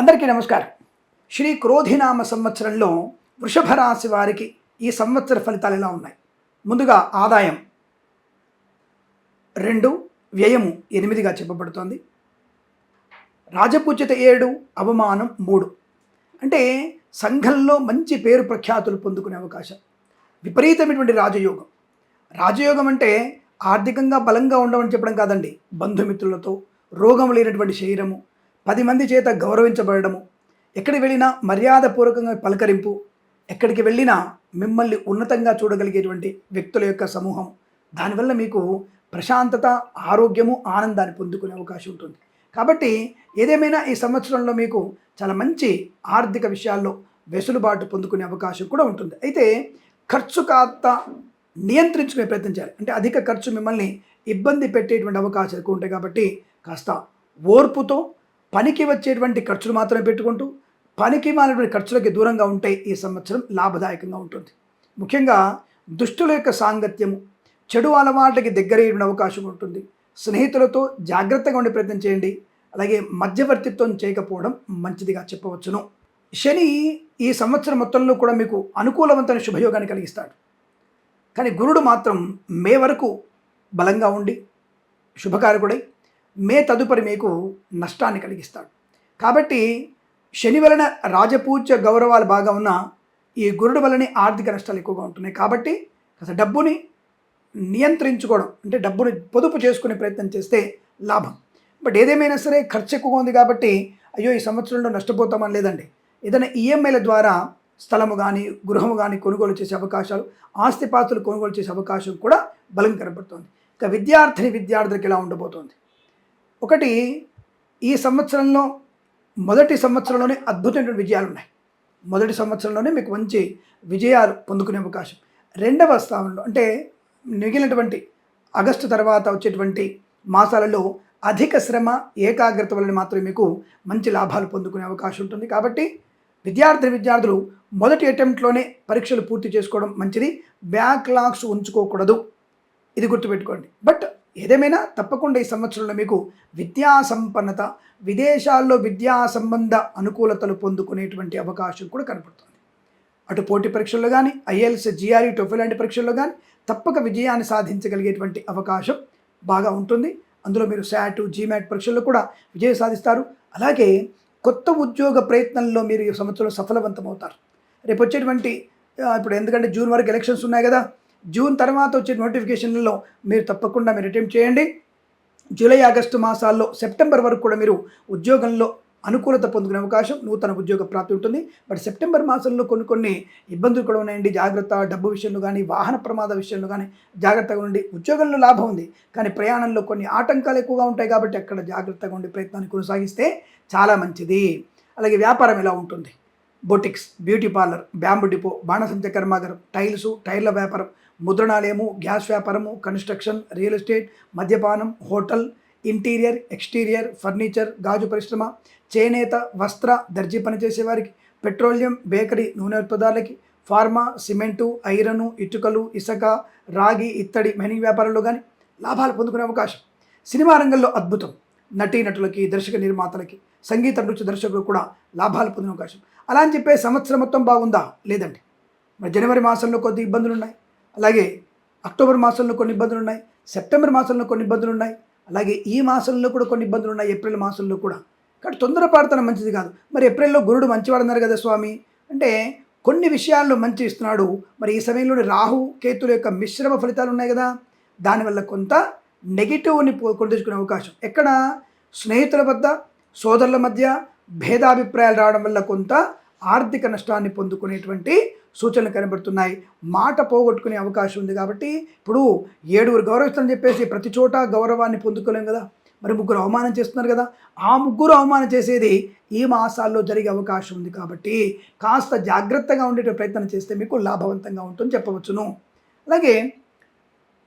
అందరికీ నమస్కారం. శ్రీ క్రోధినామ సంవత్సరంలో వృషభ రాశి వారికి ఈ సంవత్సర ఫలితాలు ఎలా ఉన్నాయి? ముందుగా ఆదాయం రెండు వ్యయము ఎనిమిదిగా చెప్పబడుతోంది. రాజపూజ్యత ఏడు అవమానం మూడు. అంటే సంఘంలో మంచి పేరు ప్రఖ్యాతులు పొందుకునే అవకాశం. విపరీతమైనటువంటి రాజయోగం. రాజయోగం అంటే ఆర్థికంగా బలంగా ఉండమని చెప్పడం కాదండి. బంధుమిత్రులతో రోగం లేనటువంటి శరీరము పది మంది చేత గౌరవించబడము ఎక్కడికి వెళ్ళినా మర్యాదపూర్వకంగా పలకరింపు ఎక్కడికి వెళ్ళినా మిమ్మల్ని ఉన్నతంగా చూడగలిగేటువంటి వ్యక్తుల యొక్క సమూహం. దానివల్ల మీకు ప్రశాంతత ఆరోగ్యము ఆనందాన్ని పొందుకునే అవకాశం ఉంటుంది. కాబట్టి ఏదేమైనా ఈ సంవత్సరంలో మీకు చాలా మంచి ఆర్థిక విషయాల్లో వెసులుబాటు పొందుకునే అవకాశం కూడా ఉంటుంది. అయితే ఖర్చు కాస్త నియంత్రించుకునే ప్రయత్నం చేయాలి. అంటే అధిక ఖర్చు మిమ్మల్ని ఇబ్బంది పెట్టేటువంటి అవకాశాలు ఎక్కువ ఉంటాయి కాబట్టి కాస్త ఓర్పుతో పనికి వచ్చేటువంటి ఖర్చులు మాత్రమే పెట్టుకుంటూ పనికి మానేటువంటి ఖర్చులకి దూరంగా ఉంటే ఈ సంవత్సరం లాభదాయకంగా ఉంటుంది. ముఖ్యంగా దుష్టుల యొక్క సాంగత్యము చెడు అలవాట్లకి దగ్గరయ్యే అవకాశం ఉంటుంది. స్నేహితులతో జాగ్రత్తగా ఉండే ప్రయత్నం చేయండి. అలాగే మధ్యవర్తిత్వం చేయకపోవడం మంచిదిగా చెప్పవచ్చును. శని ఈ సంవత్సరం మొత్తంలో కూడా మీకు అనుకూలవంతమైన శుభయోగాన్ని కలిగిస్తాడు. కానీ గురుడు మాత్రం మే వరకు బలంగా ఉండి శుభకారకుడై మే తదుపరి మీకు నష్టాన్ని కలిగిస్తాడు. కాబట్టి శని వలన రాజపూజ్య గౌరవాలు బాగా ఉన్న ఈ గురుడు వలనే ఆర్థిక నష్టాలు ఎక్కువగా ఉంటున్నాయి. కాబట్టి కాస్త డబ్బుని నియంత్రించుకోవడం అంటే డబ్బుని పొదుపు చేసుకునే ప్రయత్నం చేస్తే లాభం. బట్ ఏదేమైనా సరే ఖర్చు ఎక్కువగా ఉంది కాబట్టి అయ్యో ఈ సంవత్సరంలో నష్టపోతామని లేదండి. ఏదైనా ఈఎంఐల ద్వారా స్థలము కానీ గృహము కానీ కొనుగోలు చేసే అవకాశాలు ఆస్తిపాస్తులు కొనుగోలు చేసే అవకాశం కూడా బలం కనబడుతోంది. ఇక విద్యార్థిని విద్యార్థులకు ఎలా ఉండబోతోంది. ఒకటి ఈ సంవత్సరంలో మొదటి సంవత్సరంలోనే అద్భుతమైనటువంటి విజయాలు ఉన్నాయి మొదటి సంవత్సరంలోనే మీకు మంచి విజయాలు పొందుకునే అవకాశం. రెండవ స్థానంలో అంటే మిగిలినటువంటి ఆగస్టు తర్వాత వచ్చేటువంటి మాసాలలో అధిక శ్రమ ఏకాగ్రత వలన మాత్రమే మీకు మంచి లాభాలు పొందుకునే అవకాశం ఉంటుంది. కాబట్టి విద్యార్థి విద్యార్థులు మొదటి అటెంప్ట్లోనే పరీక్షలు పూర్తి చేసుకోవడం మంచిది. బ్యాక్లాగ్స్ ఉంచుకోకూడదు. ఇది గుర్తుపెట్టుకోండి. బట్ ఏదేమైనా తప్పకుండా ఈ సంవత్సరంలో మీకు విద్యా సంపన్నత విదేశాల్లో విద్యా సంబంధ అనుకూలతలు పొందుకునేటువంటి అవకాశం కూడా కనపడుతుంది. అటు పోటీ పరీక్షల్లో కానీ ఐఎల్స్ జిఆర్ఈ టొఫెల్ లాంటి పరీక్షల్లో కానీ తప్పక విజయాన్ని సాధించగలిగేటువంటి అవకాశం బాగా ఉంటుంది. అందులో మీరు శాట్ జీమాట్ పరీక్షల్లో కూడా విజయం సాధిస్తారు. అలాగే కొత్త ఉద్యోగ ప్రయత్నంలో మీరు ఈ సంవత్సరంలో సఫలవంతమవుతారు. రేపు వచ్చేటువంటి ఇప్పుడు ఎందుకంటే జూన్ వరకు ఎలక్షన్స్ ఉన్నాయి కదా జూన్ తర్వాత వచ్చే నోటిఫికేషన్లలో మీరు తప్పకుండా మీరు అటెంప్ట్ చేయండి. జూలై ఆగస్టు మాసాల్లో సెప్టెంబర్ వరకు కూడా మీరు ఉద్యోగంలో అనుకూలత పొందుకునే అవకాశం నూతన ఉద్యోగ ప్రాప్తి ఉంటుంది. బట్ సెప్టెంబర్ మాసంలో కొన్ని కొన్ని ఇబ్బందులు కూడా ఉన్నాయండి. జాగ్రత్త డబ్బు విషయంలో కానీ వాహన ప్రమాద విషయంలో కానీ జాగ్రత్తగా ఉండి ఉద్యోగంలో లాభం ఉంది. కానీ ప్రయాణంలో కొన్ని ఆటంకాలు ఎక్కువగా ఉంటాయి కాబట్టి అక్కడ జాగ్రత్తగా ఉండే ప్రయత్నాన్ని కొనసాగిస్తే చాలా మంచిది. అలాగే వ్యాపారం ఎలా ఉంటుంది? Boutiques beauty parlour bamboo depot బాణసంచ కర్మాగారం టైల్స్ టైర్ల వ్యాపారం ముద్రణాలయము గ్యాస్ వ్యాపారము కన్స్ట్రక్షన్ రియల్ ఎస్టేట్ మద్యపానం హోటల్ ఇంటీరియర్ ఎక్స్టీరియర్ ఫర్నిచర్ గాజు పరిశ్రమ చేనేత వస్త్ర దర్జీ పనిచేసే వారికి పెట్రోలియం బేకరీ నూనె ఉత్పత్తులకి ఫార్మా సిమెంటు ఐరను ఇటుకలు ఇసుక రాగి ఇత్తడి మైనింగ్ వ్యాపారంలో కానీ లాభాలు పొందుకునే అవకాశం. సినిమా రంగంలో అద్భుతం. నటీనటులకి దర్శక నిర్మాతలకి సంగీత నృత్య దర్శకులు కూడా లాభాలు పొందిన అవకాశం. అలా అని చెప్పే సంవత్సరం మొత్తం బాగుందా? లేదండి. మరి జనవరి మాసంలో కొద్ది ఇబ్బందులు ఉన్నాయి అలాగే అక్టోబర్ మాసంలో కొన్ని ఇబ్బందులు ఉన్నాయి సెప్టెంబర్ మాసంలో కొన్ని ఇబ్బందులు ఉన్నాయి అలాగే ఈ మాసంలో కూడా కొన్ని ఇబ్బందులు ఉన్నాయి ఏప్రిల్ మాసంలో కూడా. కాబట్టి తొందరపాటుతనం మంచిది కాదు. మరి ఏప్రిల్లో గురుడు మంచివాడన్నారు కదా స్వామి? అంటే కొన్ని విషయాల్లో మంచి ఇస్తున్నాడు. మరి ఈ సమయంలోని రాహు కేతుల యొక్క మిశ్రమ ఫలితాలు ఉన్నాయి కదా. దానివల్ల కొంత నెగిటివ్ని కొడుచుకునే అవకాశం. ఎక్కడ? స్నేహితుల వద్ద సోదరుల మధ్య భేదాభిప్రాయాలు రావడం వల్ల కొంత ఆర్థిక నష్టాన్ని పొందుకునేటువంటి సూచనలు కనబడుతున్నాయి. మాట పోగొట్టుకునే అవకాశం ఉంది కాబట్టి ఇప్పుడు ఏడుగురు గౌరవిస్తారని చెప్పేసి ప్రతి చోట గౌరవాన్ని పొందుకోలేం కదా. మరి ముగ్గురు అవమానం చేస్తున్నారు కదా. ఆ ముగ్గురు అవమానం చేసేది ఈ మాసాల్లో జరిగే అవకాశం ఉంది కాబట్టి కాస్త జాగ్రత్తగా ఉండే ప్రయత్నం చేస్తే మీకు లాభవంతంగా ఉంటుందని చెప్పవచ్చును. అలాగే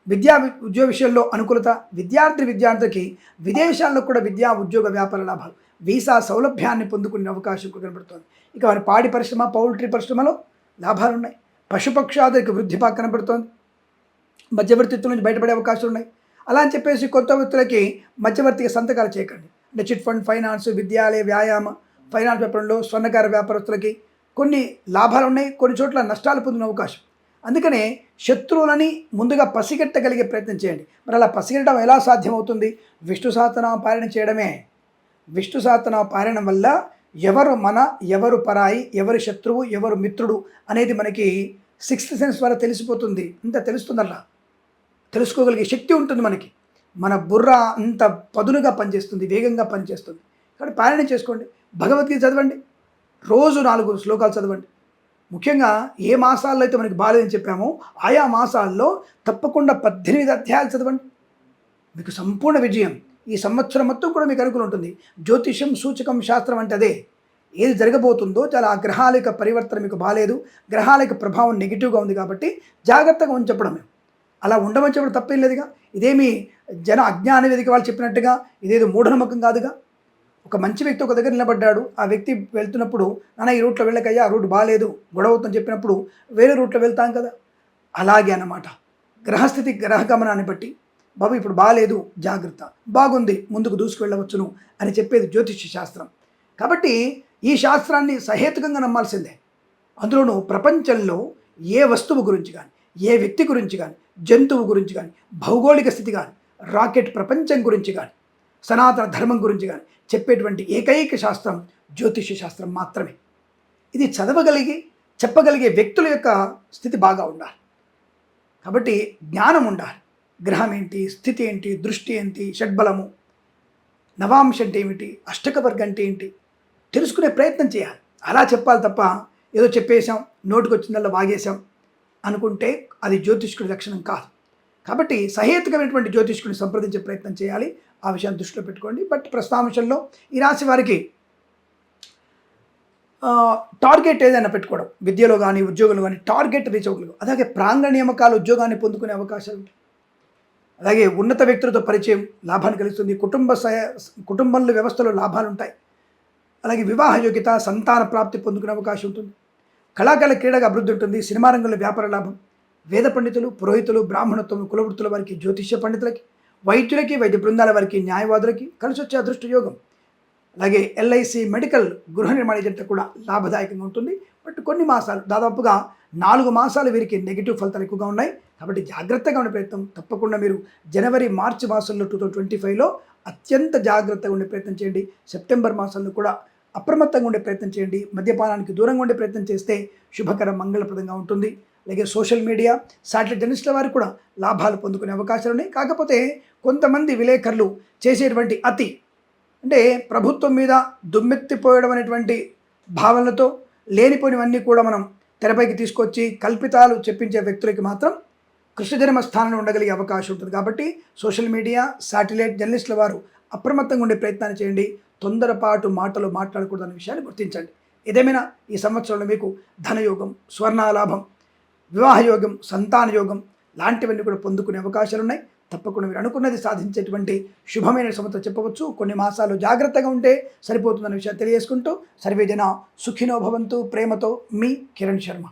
విద్యా ఉద్యోగ విషయంలో అనుకూలత విద్యార్థి విద్యార్థికి విదేశాల్లో కూడా విద్యా ఉద్యోగ వ్యాపార లాభాలు వీసా సౌలభ్యాన్ని పొందుకునే అవకాశం కనబడుతుంది కనబడుతోంది. ఇక వారి పాడి పరిశ్రమ పౌల్ట్రీ పరిశ్రమలో లాభాలు ఉన్నాయి పశుపక్షాదులకు వృద్ధి కనబడుతోంది. మధ్యవర్తిత్వం నుంచి బయటపడే అవకాశాలు ఉన్నాయి. అలా అని చెప్పేసి కొత్త వ్యక్తులకి మధ్యవర్తిగా సంతకాలు చేయకండి. అంటే చిట్ ఫండ్ ఫైనాన్స్ విద్యాలయ వ్యాయామ ఫైనాన్స్ వ్యాపారంలో స్వర్ణకార వ్యాపారస్తులకి కొన్ని లాభాలు ఉన్నాయి కొన్ని చోట్ల నష్టాలు పొందిన అవకాశం. అందుకనే శత్రువులని ముందుగా పసిగట్టగలిగే ప్రయత్నం చేయండి. మరి అలా పసిగట్టడం ఎలా సాధ్యమవుతుంది? విష్ణు సహస్రనామ పారాయణ చేయడమే. విష్ణు సహస్రనామ పారాయణం వల్ల ఎవరు మన ఎవరు పరాయి ఎవరు శత్రువు ఎవరు మిత్రుడు అనేది మనకి సిక్స్త్ సెన్స్ ద్వారా తెలిసిపోతుంది. ఇంత తెలుస్తుందల్లా? తెలుసుకోగలిగే శక్తి ఉంటుంది మనకి. మన బుర్ర అంత పదునుగా పనిచేస్తుంది వేగంగా పనిచేస్తుంది. కాబట్టి పారాయణ చేసుకోండి. భగవద్గీత చదవండి. రోజు నాలుగు శ్లోకాలు చదవండి. ముఖ్యంగా ఏ మాసాల్లో అయితే మనకి బాలేదని చెప్పామో ఆయా మాసాల్లో తప్పకుండా పద్దెనిమిది అధ్యాయాలు చదవండి. మీకు సంపూర్ణ విజయం. ఈ సంవత్సరం మొత్తం కూడా మీకు అనుకుని ఉంటుంది. జ్యోతిషం సూచకం శాస్త్రం అంటే అదే. ఏది జరగబోతుందో చాలా ఆ గ్రహాల యొక్క పరివర్తన మీకు బాగాలేదు గ్రహాల యొక్క ప్రభావం నెగిటివ్గా ఉంది కాబట్టి జాగ్రత్తగా ఉంచి చెప్పడం. అలా ఉండమని చెప్పడం తప్పేం లేదుగా. ఇదేమి జన అజ్ఞాన వేదిక వాళ్ళు చెప్పినట్టుగా ఇదేదో మూఢనమ్మకం కాదుగా. ఒక మంచి వ్యక్తి ఒక దగ్గర నిలబడ్డాడు ఆ వ్యక్తి వెళ్తున్నప్పుడు నాన్న ఈ రూట్లో వెళ్ళకయ్యా ఆ రూట్ బాగాలేదు గొడవవుతుందని చెప్పినప్పుడు వేరే రూట్లో వెళ్తాం కదా. అలాగే అన్నమాట. గ్రహస్థితి గ్రహగమనాన్ని బట్టి బాబు ఇప్పుడు బాగాలేదు జాగ్రత్త బాగుంది ముందుకు దూసుకువెళ్ళవచ్చును అని చెప్పేది జ్యోతిష్య శాస్త్రం. కాబట్టి ఈ శాస్త్రాన్ని సహేతుకంగా నమ్మాల్సిందే. అందులోనూ ప్రపంచంలో ఏ వస్తువు గురించి కానీ ఏ వ్యక్తి గురించి కానీ జంతువు గురించి కానీ భౌగోళిక స్థితి కానీ రాకెట్ ప్రపంచం గురించి కానీ సనాతన ధర్మం గురించి కానీ చెప్పేటువంటి ఏకైక శాస్త్రం జ్యోతిష్య శాస్త్రం మాత్రమే. ఇది చదవగలిగి చెప్పగలిగే వ్యక్తుల యొక్క స్థితి బాగా ఉండాలి. కాబట్టి జ్ఞానం ఉండాలి. గ్రహం ఏంటి స్థితి ఏంటి దృష్టి ఏంటి షడ్బలము నవాంశ అంటే ఏమిటి అష్టకవర్గ అంటే ఏంటి తెలుసుకునే ప్రయత్నం చేయాలి. అలా చెప్పాలి తప్ప ఏదో చెప్పేశాం నోటికి వచ్చిందల్లా వాగేశాం అనుకుంటే అది జ్యోతిష్కుడి లక్షణం కాదు. కాబట్టి సహేతుకమైనటువంటి జ్యోతిష్కుని సంప్రదించే ప్రయత్నం చేయాలి. ఆ విషయాన్ని దృష్టిలో పెట్టుకోండి. బట్ ప్రస్తుతాంశంలో ఈ రాశి వారికి టార్గెట్ ఏదైనా పెట్టుకోవడం విద్యలో కానీ ఉద్యోగంలో కానీ టార్గెట్ రీచ్ అవ్వగలరు. అలాగే ప్రాంగణ నియామకాలు ఉద్యోగాన్ని పొందుకునే అవకాశాలు ఉంటాయి. అలాగే ఉన్నత వ్యక్తులతో పరిచయం లాభాన్ని కలుగుతుంది కుటుంబ సహ కుటుంబంలో వ్యవస్థలో లాభాలు ఉంటాయి. అలాగే వివాహ యోగ్యత సంతాన ప్రాప్తి పొందుకునే అవకాశం ఉంటుంది. కళాకళ క్రీడగా అభివృద్ధి ఉంటుంది. సినిమా రంగంలో వ్యాపార లాభం. వేద పండితులు పురోహితులు బ్రాహ్మణత్వం కులవృత్తుల వారికి జ్యోతిష్య పండితులకి వైద్యులకి వైద్య బృందాల వారికి న్యాయవాదులకి కలిసి వచ్చే అదృష్ట యోగం అలాగే ఎల్ఐసి మెడికల్ గృహ నిర్మాణ ఏజెంట్ కూడా లాభదాయకంగా ఉంటుంది. బట్ కొన్ని మాసాలు దాదాపుగా నాలుగు మాసాలు వీరికి నెగిటివ్ ఫలితాలు ఎక్కువగా ఉన్నాయి. కాబట్టి జాగ్రత్తగా ఉండే ప్రయత్నం తప్పకుండా మీరు జనవరి మార్చి మాసంలో టూ థౌజండ్ ట్వంటీ ఫైవ్లో అత్యంత జాగ్రత్తగా ఉండే ప్రయత్నం చేయండి. సెప్టెంబర్ మాసంలో కూడా అప్రమత్తంగా ఉండే ప్రయత్నం చేయండి. మద్యపానానికి దూరంగా ఉండే ప్రయత్నం చేస్తే శుభకరం మంగళప్రదంగా ఉంటుంది. అలాగే సోషల్ మీడియా శాటిలైట్ జర్నలిస్టుల వారు కూడా లాభాలు పొందుకునే అవకాశాలు ఉన్నాయి. కాకపోతే కొంతమంది విలేకరులు చేసేటువంటి అతి అంటే ప్రభుత్వం మీద దుమ్మెత్తిపోయడం అనేటువంటి భావనలతో లేనిపోయినవన్నీ కూడా మనం తెరపైకి తీసుకొచ్చి కల్పితాలు చెప్పించే వ్యక్తులకి మాత్రం కృష్ణజన్మ స్థానంలో ఉండగలిగే అవకాశం ఉంటుంది. కాబట్టి సోషల్ మీడియా శాటిలైట్ జర్నలిస్టుల వారు అప్రమత్తంగా ఉండే ప్రయత్నాన్ని చేయండి. తొందరపాటు మాటలు మాట్లాడకూడదు అనే విషయాన్ని గుర్తించండి. ఏదేమైనా ఈ సంవత్సరంలో మీకు ధనయోగం స్వర్ణాలాభం వివాహ యోగం సంతాన యోగం లాంటివన్నీ కూడా పొందుకునే అవకాశాలు ఉన్నాయి తప్పకుండా మీరు అనుకున్నది సాధించేటువంటి శుభమైన సంవత్సరం చెప్పవచ్చు. కొన్ని మాసాలు జాగ్రత్తగా ఉంటే సరిపోతుందన్న విషయాన్ని తెలియజేసుకుంటూ సర్వేజన సుఖినో భవంతు ప్రేమతో మీ కిరణ్ శర్మ.